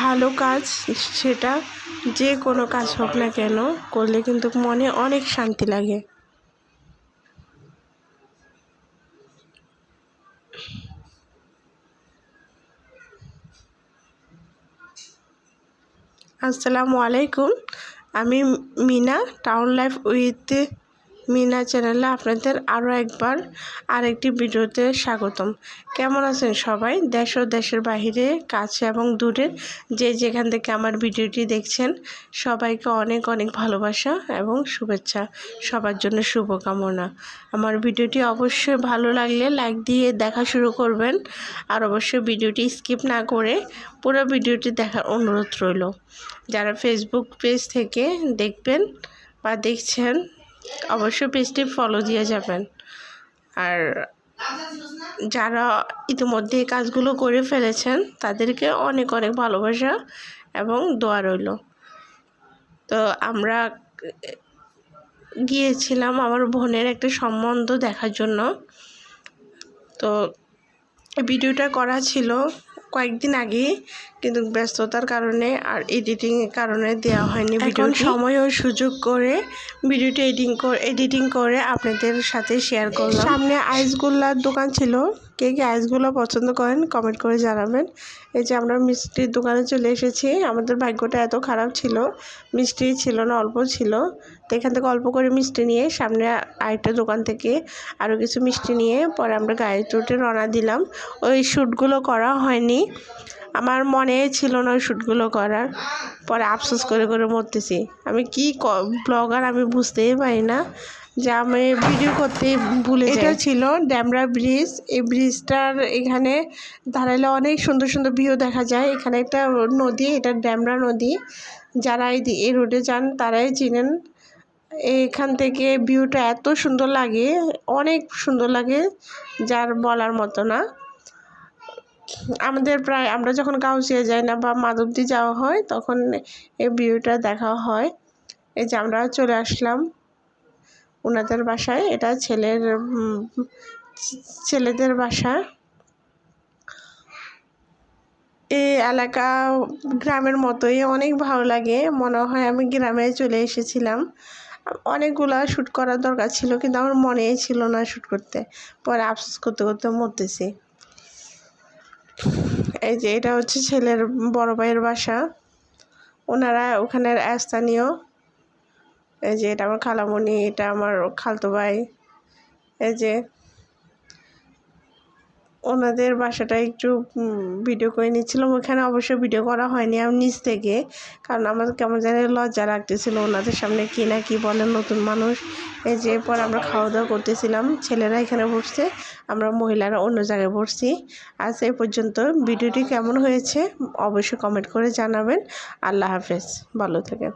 ভালো কাজ সেটা যে কোনো কাজ হোক না কেন করলে কিন্তু মনে অনেক শান্তি লাগে। আসসালামু আলাইকুম, আমি Mina town life with Mina চ্যানেলে আপনাদের আরও একবার আরেকটি ভিডিওতে স্বাগতম। কেমন আছেন সবাই? দেশ ও দেশের বাহিরে, কাছে এবং দূরে যে যেখান থেকে আমার ভিডিওটি দেখছেন, সবাইকে অনেক অনেক ভালোবাসা এবং শুভেচ্ছা। সবার জন্য শুভকামনা। আমার ভিডিওটি অবশ্যই ভালো লাগলে লাইক দিয়ে দেখা শুরু করবেন আর অবশ্যই ভিডিওটি স্কিপ না করে পুরো ভিডিওটি দেখার অনুরোধ রইল। যারা ফেসবুক পেজ থেকে দেখবেন বা দেখছেন অবশ্যই পেজটি ফলো দিয়ে যাবেন। আর যারা ইতিমধ্যে এই কাজগুলো করে ফেলেছেন, তাদেরকে অনেক অনেক ভালোবাসা এবং দোয়া রইল। তো আমরা গিয়েছিলাম আমার বোনের একটা সম্বন্ধ দেখার জন্য। তো ভিডিওটা করা ছিল কয়েকদিন আগে কিন্তু ব্যস্ততার কারণে আর এডিটিংয়ের কারণে দেওয়া হয়নি ভিডিও সময় ও সুযোগ করে ভিডিওটি এডিটিং করে এডিটিং করে আপনাদের সাথে শেয়ার করলাম। সামনে আইসগোল্লার দোকান ছিল। কে কে আইসগুলো পছন্দ করেন কমেন্ট করে জানাবেন। এই যে আমরা মিষ্টির দোকানে চলে এসেছি, আমাদের ভাগ্যটা এত খারাপ ছিল, মিষ্টি ছিল না, অল্প ছিল। তো এখান থেকে অল্প করে মিষ্টি নিয়ে সামনে আরেকটা দোকান থেকে আরও কিছু মিষ্টি নিয়ে পরে আমরা গাড়ি টুটে রওনা দিলাম। ওই শ্যুটগুলো করা হয়নি। আমার মনে ছিল না ওই শ্যুটগুলো করার। পরে আফসোস করে করে মরতেছি। আমি কি ব্লগার আমি বুঝতেই পারি না। যে আমি ভিডিও করতে ভুলে এটা ছিল ড্যামরা ব্রিজ। এই ব্রিজটার এখানে দাঁড়াইলে অনেক সুন্দর সুন্দর ভিউ দেখা যায়। এখানে একটা নদী এটা ড্যামরা নদী। যারা এই রোডে যান তারাই চিনেন। এখান থেকে ভিউটা এত সুন্দর লাগে অনেক সুন্দর লাগে যার বলার মতো না। আমাদের প্রায় আমরা যখন গাউসিয়া যাই না বা মাধবদি যাওয়া হয় তখন এই ভিউটা দেখা হয়। এই যে আমরা চলে আসলাম। ওনাদের বাসায়, এটা ছেলের ছেলেদের বাসা। এই এলাকা গ্রামের মতোই, অনেক ভালো লাগে। মনে হয় আমি গ্রামে চলে এসেছিলাম। অনেকগুলা শ্যুট করার দরকার ছিল, কিন্তু আমার মনেই ছিল না শ্যুট করতে। পরে আফসোস করতে করতে মরতেছি। এই যে, এটা হচ্ছে ছেলের বড় ভাইয়ের বাসা। ওনারা ওখানের স্থানীয়। এই যে এটা আমার খালামণি এটা আমার খালতো ভাই। এই যে ওনাদের বাসাটা একটু ভিডিও করে নিচ্ছিলাম। ওখানে অবশ্য ভিডিও করা হয়নি আমি নিচ থেকে, কারণ আমার কেমন জানি লজ্জা লাগতেছিল ওনাদের সামনে কি না কি বলেন নতুন মানুষ। এই যে পর আমরা খাওয়া দাওয়া করতেছিলাম, ছেলেরা এখানে বসছে, আমরা মহিলারা অন্য জায়গায় বসছি। আজ এই পর্যন্ত ভিডিওটি কেমন হয়েছে, অবশ্যই কমেন্ট করে জানাবেন। আল্লাহ হাফেজ, ভালো থেকে